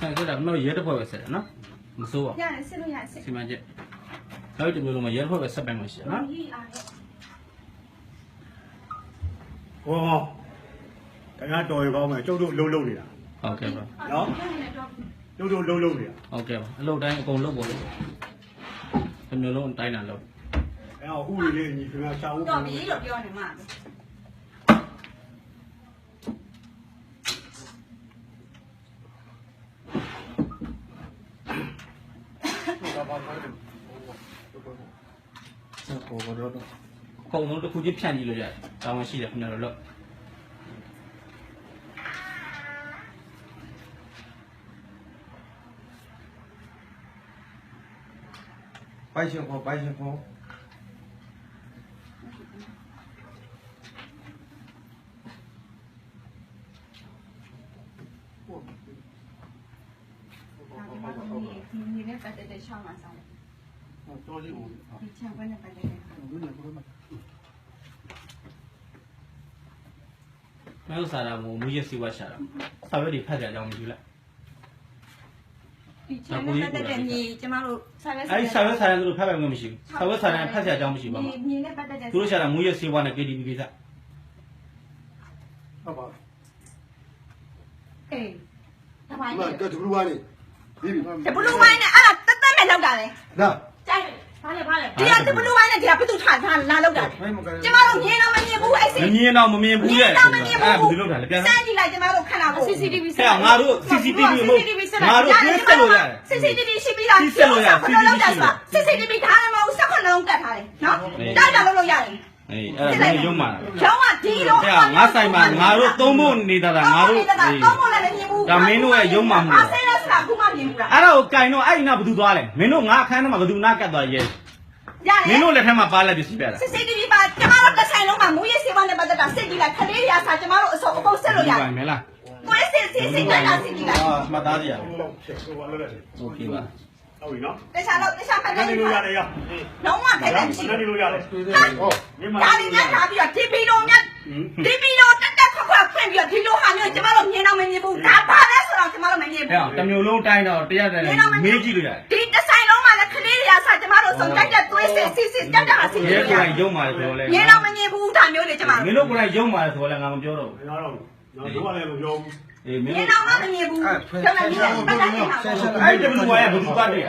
ဆက်ကြတာမင်းရဲတစ်ဖွဲ့ပဲဆက်တယ်နော်မစိုးပါရတယ်စစ်လို့ရစစ်စီမံချက်နောက်တစ်မျိုးလုံးမှာရဲတစ်ဖွဲ့ပဲဆက်ပိုင်လို့ရှိတယ်နော်ကြီးအားနဲ့ဟောတရားတော်ရကောင်းမယ်ကျုပ်တို့လုံးလုံးနေတာဟုတ်ကဲ့ပါနော် ကျုပ်တို့လုံးလုံးနေတာဟုတ်ကဲ့ပါအလုပ်တိုင်းအကုန်လုပ်ပေါ်လို့တစ်မျိုးလုံးအတိုင်းတာလုပ်အဲဟောဥရီလေးညီခင်ဗျာရှာဦးတော့ပြီလို့ပြောနေမှာဆက်ပေါ်တော့တော့အကုန်လုံးတစ်ခုချင်းဖြန့်ကြည့်လို့ရတယ်တောင်းရှိတယ်ခင်ဗျားတို့လု ပ်ပိုက်ရှင်ခေါ်ပိုက်ရှင်ခေါ်ဒီမှာတော့ဒီဒီနဲ့ပတ်သက်တဲ့ရှောင်းလာဆောင်တော်လေးဦးဒီချန်ပွဲနဲ့ပတ်သက်တဲ့မင်းတို့စားတာမို့မူရစီဝါရှာတာစာရွက်တွေဖတ်ကြအောင်မကြည့်လိုက် ဒီချန်နဲ့ပတ်သက်တဲ့ညီကျမတို့ဆက်လက်အဲဒီစာရွက်စာတမ်းတို့ဖတ်ပိုင်ခွင့်မရှိဘူးစာရွက်စာတမ်းဖတ်ကြအောင်မရှိပါဘူးညီနဲ့ပတ်သက်တဲ့သူတို့ရှာတာမူရစီဝါနဲ့ KTV ကိစ္စဟုတ်ပါအေးတပိုင်းဒီမှာကတူလူဝါနေပြီးပြီတဘလူဝိုင်းနဲ့အဲ့ဒါတက်တက်မဲ့လောက်တာလေလာကြိုက်ဘာလဲဘာလဲဒီကတဘလူဝိုင်းနဲ့ဒီကဘသူထားထားလာလောက်တာကျမတို့မြင်တော့မမြင်ဘူးအဲ့စိမမြင်တော့မမြင်ဘူးမြရဲ့င်တော့မမြင်အဲ့ဘူးဘယ်လိုလုပ်တာလဲပြန်စမ်းကြည့်လိုက်ကျမတို့ခဏကို CCTV ဆရာငါတို့ CCTV မဟုတ် ငါတို့ပြစ်ဆက်လို့ရတယ် CCTV ရှိပြီးသားပြစ်ဆက်လို့ရတယ်ဘယ်လိုလုပ်တာဆိုတာ CCTV ထားတယ်မဟုတ်ဆက်ခွန်းလုံးကတ်ထားတယ်နော်တိုက်တာလုပ်လို့ရတယ်အေးအဲ့ဒါမင်းရုံမာတာကျောင်းကဒီလိုဆရာငါဆိုင်မှာငါတို့သုံးဖို့နေတာတာငါတို့တော့မလည်းမြင်ဘူးဒါမင်းတို့ရဲ့ရုံမာမှုအဆင်းလို့ဆိုတာခုမှမြင်ဘူးလားအဲ့ဒါကိုကင်တော့အဲ့ဒီနာဘယ်သူသွားလဲမင်းတို့ငါအခန်းထဲမှာဘယ်သူနာကတ်သွားရဲရတယ်မင်းတို့လက်ထက်မှာပါလက်ပစ္စည်းပြတာ CCTV ပါကျမတို့တစ်ဆိုင်လုံးမှာမူရစေဝါနဲ့ပတ်သက်တာစစ်ကြည့်လိုက်ခလေးရစာကျမတို့အစုံအကုန်စစ်လို့ရတယ်မယ်လားကိုယ် စစ်စစ်စစ်တိုင်းတာစစ်ကြည့်လိုက် အာမှတ်သားကြရအောင် လုံးချက်ဟိုဘာလို့လဲ โอเคပါ ဟုတ်ပြီနော် တခြားတော့တခြားမှတ်တ နား ယ် နေလို့ရတယ်ရ လုံးဝခက်တယ်မရှိ နားနေလို့ရတယ် ဟုတ် မြန်မာ ဒါလေးများထားပြီးတော့ TV လုံးများ TV လုံးတက်တက်ခွက်ခွက်ဖွင့်ပြီးတော့ဒီလိုဟာမျိုးကျမတို့မြင်တော့မမြင်ဘူးဒါပါလဲဆိုတော့ကျမတို့မမြင် အဲ့ ဘူး တော့တစ်မျိုးလုံးတိုင်းတော့တရားတယ်မေးကြည့်လို့ရတယ် ဒီတစ်ဆိုင်လုံးမှာလည်းခလေးတွေကစကျမတို့စုံတိုက်တဲ့သွေးစစ်စစ်စစ်တက်တာစစ် ရဲ စစ် ကို ရ ယ်တိုင်ရုံမာတယ်ဆိုတော့လဲ မြင်တော့မမြင်ဘူးဒါမျိုးတွေကျမ မင်းတို့ကိုယ်တိုင်ရုံမာတယ်ဆိုတော့လဲငါမပြောတော့ဘူး ငါတော့ငါတို့ကလည်းမပြောဘူး အေးမင်းမြင်တို့တော့မမြင်ဘူးကျမမြင်တယ်ပတ်သက်နေတာအဲ့ဒီဘယ်လိုဝါရဘယ်သူပတ်တယ်